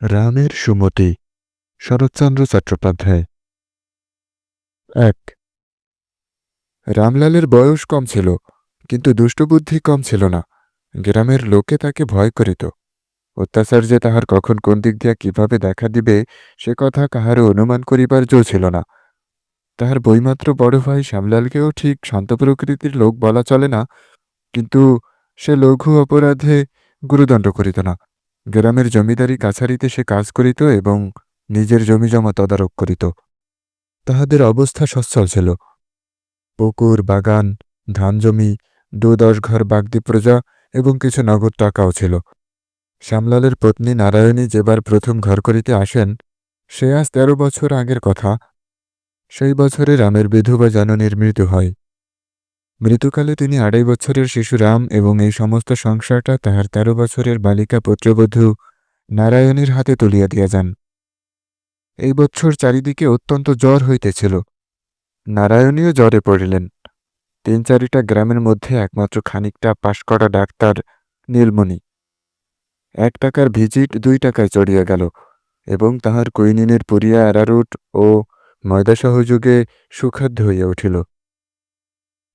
রামের সুমতি, শরৎচন্দ্র চট্টোপাধ্যায়। এক। রামলালের বয়স কম ছিল, কিন্তু দুষ্টবুদ্ধি কম ছিল না। গ্রামের লোকে তাকে ভয় করিত। অত্যাচার যে তাহার কখন কোন দিক দিয়া কীভাবে দেখা দিবে, সে কথা কাহারও অনুমান করিবার জো ছিল না। তাহার বইমাত্র বড় ভাই শ্যামলালকেও ঠিক শান্ত প্রকৃতির লোক বলা চলে না, কিন্তু সে লঘু অপরাধে গুরুদণ্ড করিত না। গ্রামের জমিদারি কাছারিতে সে কাজ করিত এবং নিজের জমিজমা তদারক করিত। তাহাদের অবস্থা সচ্ছল ছিল। পুকুর, বাগান, ধান জমি দু দশ ঘর, বাগদি প্রজা এবং কিছু নগদ টাকাও ছিল। শ্যামলালের পত্নী নারায়ণী যেবার প্রথম ঘর করিতে আসেন, সে আজ তেরো বছর আগের কথা। সেই বছরে রামের বিধবা জননীর মৃত্যু হয়। মৃত্যুকালে তিনি আড়াই বছরের শিশু রাম এবং এই সমস্ত সংসারটা তাহার তেরো বছরের বালিকা পুত্রবধূ নারায়ণের হাতে তুলিয়া দিয়া যান। এই বৎসর চারিদিকে অত্যন্ত জ্বর হইতেছিল। নারায়ণীও জ্বরে পড়িলেন। তিন চারিটা গ্রামের মধ্যে একমাত্র খানিকটা পাশ করা ডাক্তার নীলমণি। এক টাকার ভিজিট দুই টাকায় চড়িয়া গেল এবং তাহার কৈনিনের পুরিয়া অ্যারারুট ও ময়দা সহযোগে সুখাদ্য হইয়া উঠিল।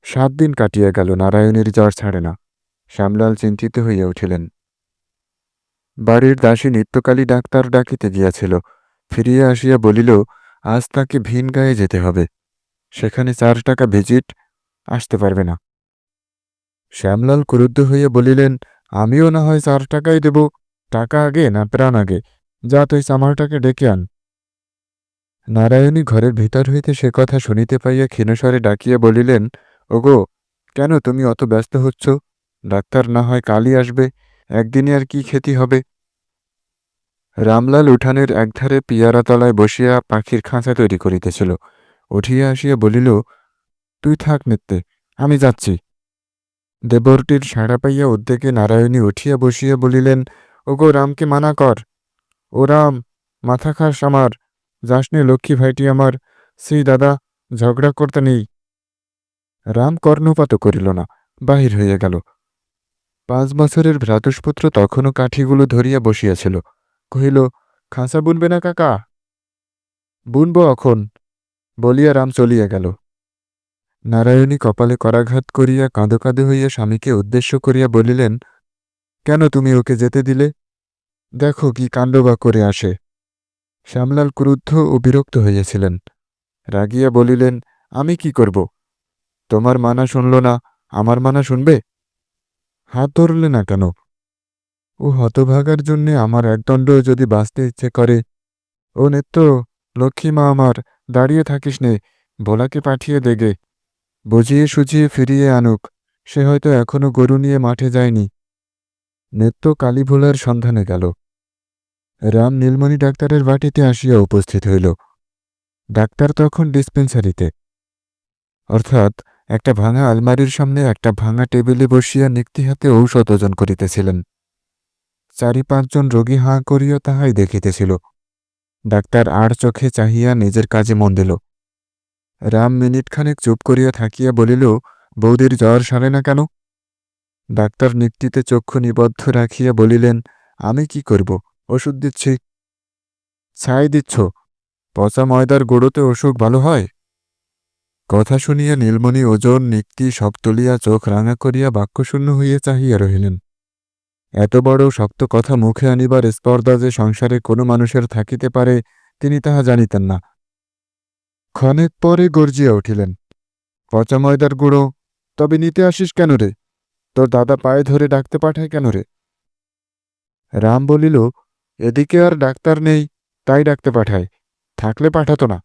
সাত দিন কাটিয়া গেল, নারায়ণের জ্বর ছাড়ে না। শ্যামলাল চিন্তিত হইয়া উঠিলেন। বাড়ির দাসী নিত্যকালী ডাক্তার ডাকিতে গিয়াছিল। ফিরিয়া আসিয়া বলিল, আজ তাকে ভিন গায়ে যেতে হবে। সেখানে চার টাকা ভিজিট, আসতে পারবে না। শ্যামলাল ক্রুদ্ধ হইয়া বলিলেন, আমিও না হয় চার টাকাই দেব। টাকা আগে না প্রাণ আগে? যা তুই চামারটাকে ডেকে আন। নারায়ণী ঘরের ভিতর হইতে সে কথা শুনিতে পাইয়া ক্ষীণস্বরে ডাকিয়া বলিলেন ওগো, কেন তুমি অত ব্যস্ত হচ্ছ? ডাক্তার না হয় কালই আসবে, একদিনে আর কি ক্ষতি হবে? রামলাল উঠানের একধারে পিয়ারা তলায় বসিয়া পাখির খাঁচা তৈরি করিতেছিল। উঠিয়া আসিয়া বলিল, তুই থাক নিত্যে আমি যাচ্ছি। দেবরটির সাড়া পাইয়া উদ্বেগে নারায়ণী উঠিয়া বসিয়া বলিলেন, ওগো, রামকে মানা কর। ও রাম, মাথা খাস আমার। যাসনে লক্ষ্মী ভাইটি আমার। শ্রী দাদা, ঝগড়া করতে নেই। রাম কর্ণপাত করিল না, বাহির হইয়া গেল। পাঁচ বছরের ভ্রাতুষ্পুত্র তখনও কাঠিগুলো ধরিয়া বসিয়াছিল। কহিল, খাঁচা বুনবে না কাকা? বুনব এখন, বলিয়া রাম চলিয়া গেল। নারায়ণী কপালে করাঘাত করিয়া কাঁদো কাঁদো হইয়া স্বামীকে উদ্দেশ্য করিয়া বলিলেন, কেন তুমি ওকে যেতে দিলে? দেখো কি কাণ্ড বা করে আসে। শ্যামলাল ক্রুদ্ধ ও বিরক্ত হইয়াছিলেন। রাগিয়া বলিলেন, আমি কি করব? তোমার মানা শুনল না, আমার মানা শুনবে? হাত ধরলে না কেন? ও হতভাগার জন্যে আমার একদণ্ড যদি বাঁচতে ইচ্ছে করে। ও নেত্য লক্ষ্মী মা আমার, দাঁড়িয়ে থাকিস নে, ভোলাকে পাঠিয়ে দেগে বুঝিয়ে সুঝিয়ে ফিরিয়ে আনুক, সে হয়তো এখনও গরু নিয়ে মাঠে যায়নি। নেত্য কালীভোলার সন্ধানে গেল। রাম নীলমণি ডাক্তারের বাটিতে আসিয়া উপস্থিত হইল। ডাক্তার তখন ডিসপেন্সারিতে। অর্থাৎ একটা ভাঙা আলমারির সামনে একটা ভাঙা টেবিলে বসিয়া নিক্তি হাতে ঔষধ ওজন করিতেছিলেন। চারি পাঁচজন রোগী হাঁ করিয়া তাহাই দেখিতেছিল। ডাক্তার আর চোখে চাহিয়া নিজের কাজে মন দিল। রাম মিনিটখানেক চুপ করিয়া থাকিয়া বলিল, বৌদির জ্বর সারে না কেন? ডাক্তার নিক্তিতে চক্ষু নিবদ্ধ রাখিয়া বলিলেন, আমি কি করব? ওষুধ দিচ্ছি। ছাই দিচ্ছ? পচা ময়দার গোড়োতে অসুখ ভালো হয়? কথা শুনিয়া নীলমণি ওজন নিক্তি সব তুলিয়া চোখ রাঙা করিয়া বাক্যশূন্য হইয়া চাহিয়া রহিলেন। এত বড় শক্ত কথা মুখে আনিবার স্পর্ধা যে সংসারে কোনো মানুষের থাকিতে পারে, তিনি তাহা জানিতেন না। ক্ষণেক পরে গর্জিয়া উঠিলেন, পচা ময়দার গুঁড়ো, তবে নিতে আসিস কেন রে? তোর দাদা পায়ে ধরে ডাকতে পাঠায় কেন রে? রাম বলিল, এদিকে আর ডাক্তার নেই, তাই ডাকতে পাঠায়, থাকলে পাঠাতো না।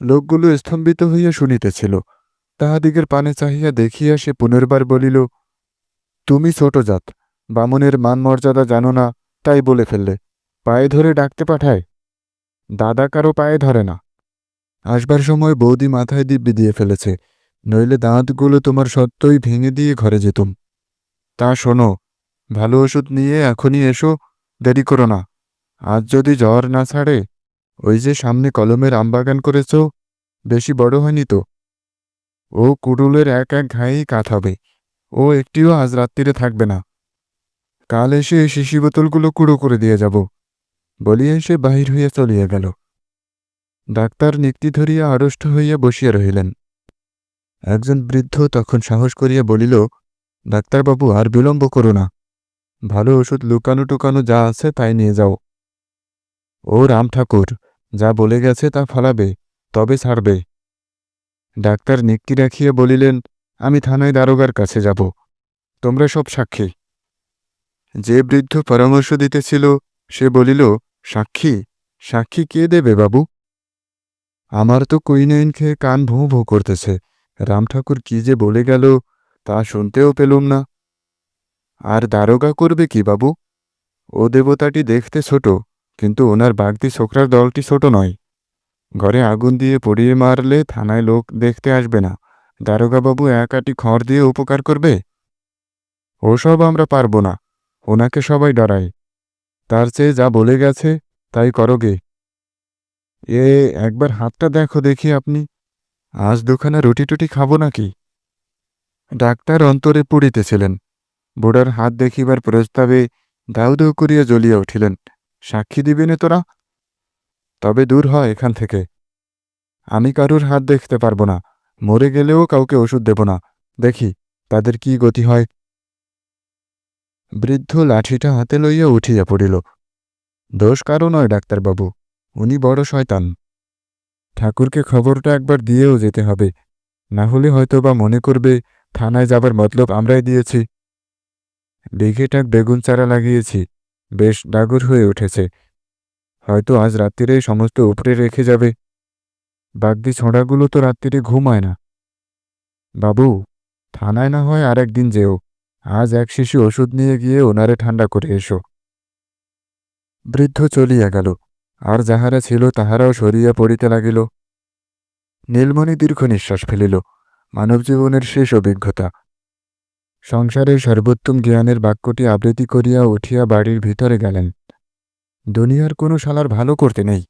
লোকগুলো স্তম্ভিত হইয়া শুনিতেছিল। তাহাদিগের পানে চাহিয়া দেখিয়া সে পুনর্বার বলিল, তুমি ছোট জাত, বামুনের মান মর্যাদা জানো না, তাই বলে ফেললে। পায়ে ধরে ডাকতে পাঠায়। দাদা কারও পায়ে ধরে না। আসবার সময় বৌদি মাথায় দিব্যি দিয়ে ফেলেছে, নইলে দাঁতগুলো তোমার সত্যই ভেঙে দিয়ে ঘরে যেতুম। তা শোনো, ভালো ওষুধ নিয়ে এখনই এসো, দেরি করো না। আজ যদি জ্বর না ছাড়ে ওই যে সামনে কলমের আমবাগান করেছ, বেশি বড় হয়নি তো? ও কুড়ুলের এক এক ঘায়েই হবে ও একটিও আজ রাত্রিরে থাকবে না। কাল এসে শিশি বোতলগুলো কুড়ো করে দিয়ে যাব, বলিয়া সে বাহির হইয়া চলিয়া গেল। ডাক্তার নিক্তি ধরিয়া আড়ষ্ট হইয়া বসিয়া রহিলেন। একজন বৃদ্ধ তখন সাহস করিয়া বলিল, ডাক্তারবাবু, আর বিলম্ব করো না। ভালো ওষুধ লুকানো টুকানো যা আছে তাই নিয়ে যাও। ও রাম ঠাকুর যা বলে গেছে তা ফলাবে, তবে ছাড়বে। ডাক্তার নিক্তি রাখিয়া বলিলেন, আমি থানায় দারোগার কাছে যাব। তোমরা সব সাক্ষী। যে বৃদ্ধ পরামর্শ দিতেছিল, সে বলিল, সাক্ষী সাক্ষী কে দেবে বাবু? আমার তো কুইনাইন খেয়ে কান ভোঁ ভোঁ করতেছে। রাম ঠাকুর কি যে বলে গেল, তা শুনতেও পেলুম না। আর দারোগা করবে কি বাবু? ও দেবতাটি দেখতে ছোট কিন্তু ওনার বাগদি ছোকরার দলটি ছোট নয়। ঘরে আগুন দিয়ে পড়িয়ে মারলে থানায় লোক দেখতে আসবে না। দারোগাবাবু একাটি খড় দিয়ে উপকার করবে? ওসব আমরা পারব না। ওনাকে সবাই ডরায়। তার চেয়ে যা বলে গেছে, তাই করোগে এ, একবার হাতটা দেখো দেখি আপনি। আজ দুখানা রুটি টুটি খাব নাকি? ডাক্তার অন্তরে পুড়িতেছিলেন। বুড়ার হাত দেখিবার প্রস্তাবে দাউ দাউ করিয়া জ্বলিয়া উঠিলেন। সাক্ষী দিবেনে তোরা? তবে দূর হয় এখান থেকে। আমি কারুর হাত দেখতে পারব না। মরে গেলেও কাউকে ওষুধ দেব না। দেখি, তাদের কি গতি হয়? বৃদ্ধ লাঠিটা হাতে লইয়া উঠিয়া পড়িল। দোষ কারও নয়, ডাক্তারবাবু। উনি বড় শয়তান। ঠাকুরকে খবরটা একবার দিয়েও যেতে হবে। না হলে হয়তোবা মনে করবে, থানায় যাবার মতলব আমরাই দিয়েছি। লিঘেটাক বেগুন চারা লাগিয়েছি। বেশ ডাগর হয়ে উঠেছে। হয়তো আজ রাত্রিরেই সমস্ত উপরে রেখে যাবে। বাগদি ছোঁড়াগুলো তো রাত্রিরে ঘুমায় না। বাবু, থানায় না হয় আর একদিন যেও। আজ এক শিশু ওষুধ নিয়ে গিয়ে ওনারে ঠান্ডা করে এসো। বৃদ্ধ চলিয়া গেল। আর যাহারা ছিল তাহারাও সরিয়া পড়িতে লাগিল। নীলমণি দীর্ঘ নিঃশ্বাস ফেলিল। মানবজীবনের শেষ অভিজ্ঞতা। সংসারের সর্বোত্তম জ্ঞানের বাক্যটি আবৃত্তি করিয়া উঠিয়া বাড়ির ভিতরে গেলেন। দুনিয়ার কোনো শালার ভালো করতে নেই।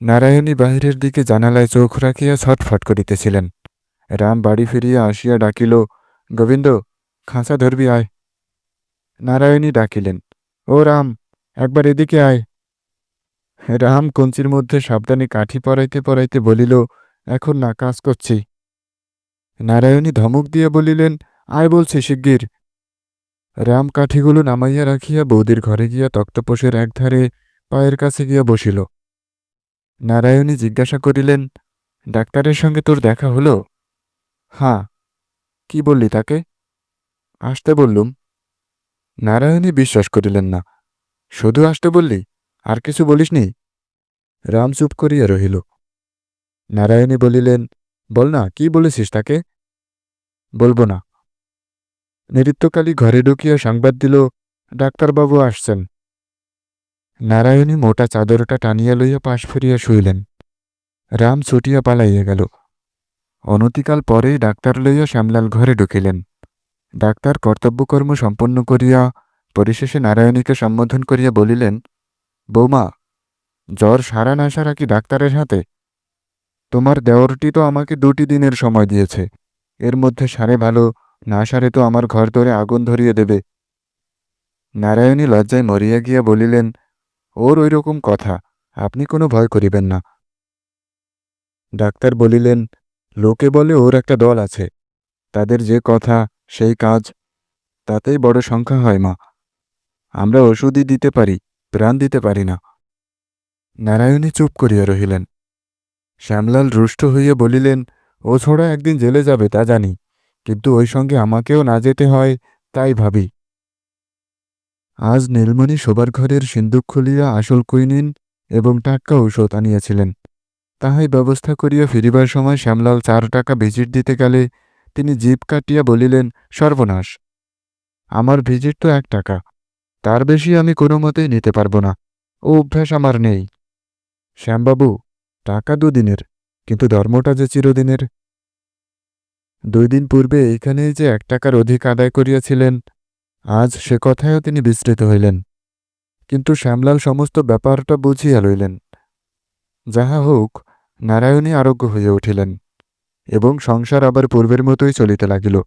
নারায়ণী বাহিরের দিকে জানালায় চোখ রাখিয়া ছটফট করিতেছিলেন। রাম বাড়ি ফিরিয়া আসিয়া ডাকিল, গোবিন্দ, খাঁচা ধরবি আয়। নারায়ণী ডাকিলেন, ও রাম, একবার এদিকে আয়। রাম কঞ্চির মধ্যে সাবধানে কাঠি পরাইতে পরাইতে বলিল, এখন না, কাজ করছি। নারায়ণী ধমক দিয়া বলিলেন আয় বলছি, শিগগির। রাম কাঠিগুলো নামাইয়া রাখিয়া বৌদির ঘরে গিয়া তক্তপোষের একধারে পায়ের কাছে গিয়া বসিল। নারায়ণী জিজ্ঞাসা করিলেন, ডাক্তারের সঙ্গে তোর দেখা হলো? হাঁ কি বললি তাকে? আসতে বললুম। নারায়ণী বিশ্বাস করিলেন না। শুধু আসতে বললি? আর কিছু বলিসনি? রাম চুপ করিয়া রহিল। নারায়ণী বলিলেন, বল না, কি বলেছিস তাকে? বলব না। নৃত্যকালী ঘরে ঢুকিয়া সংবাদ দিল, ডাক্তারবাবু আসছেন। নারায়ণী মোটা চাদরটা টানিয়া লইয়া পাশ ফিরিয়া শুইলেন। রাম ছুটিয়া পালাইয়া গেল। অনতিকাল পরেই ডাক্তার লইয়া শ্যামলাল ঘরে ঢুকিলেন। ডাক্তার কর্তব্যকর্ম সম্পন্ন করিয়া পরিশেষে নারায়ণীকে সম্বোধন করিয়া বলিলেন, বৌমা, জ্বর সারা না সারা কি ডাক্তারের হাতে? তোমার দেওরটি তো আমাকে দুটি দিনের সময় দিয়েছে। এর মধ্যে সারে ভালো না সারে তো আমার ঘর ধরে আগুন ধরিয়ে দেবে। নারায়ণী লজ্জায় মরিয়া গিয়া বলিলেন, ওর ওই রকম কথা, আপনি কোনো ভয় করিবেন না। ডাক্তার বলিলেন, লোকে বলে ওর একটা দল আছে, তাদের যে কথা, সেই কাজ, তাতেই বড় সংখ্যা হয় মা। আমরা ওষুধই দিতে পারি, প্রাণ দিতে পারি না। নারায়ণী চুপ করিয়া রহিলেন। শ্যামলাল রুষ্ট হইয়া বলিলেন, ও ছোড়া একদিন জেলে যাবে, তা জানি। কিন্তু ওই সঙ্গে আমাকেও না যেতে হয়, তাই ভাবি। আজ নীলমণি শোবার ঘরের সিন্দুক খুলিয়া আসল কুইনিন এবং টাটকা ঔষধ আনিয়াছিলেন। তাহাই ব্যবস্থা করিয়া ফিরিবার সময় শ্যামলাল চার টাকা ভিজিট দিতে গেলে তিনি জিপ কাটিয়া বলিলেন, সর্বনাশ, আমার ভিজিট তো এক টাকা, তার বেশি আমি কোনো মতেই নিতে পারব না, ও অভ্যাস আমার নেই। শ্যামবাবু, টাকা দুদিনের, কিন্তু ধর্মটা যে চিরদিনের দুই দিন পূর্বে এইখানেই যে এক টাকার অধিক আদায় করিয়াছিলেন, আজ সে কথায়ও তিনি বিস্তৃত হইলেন। কিন্তু শ্যামলাল সমস্ত ব্যাপারটা বুঝিয়া লইলেন। যাহা হোক নারায়ণী আরোগ্য হইয়া উঠিলেন এবং সংসার আবার পূর্বের মতোই চলিতে লাগিল।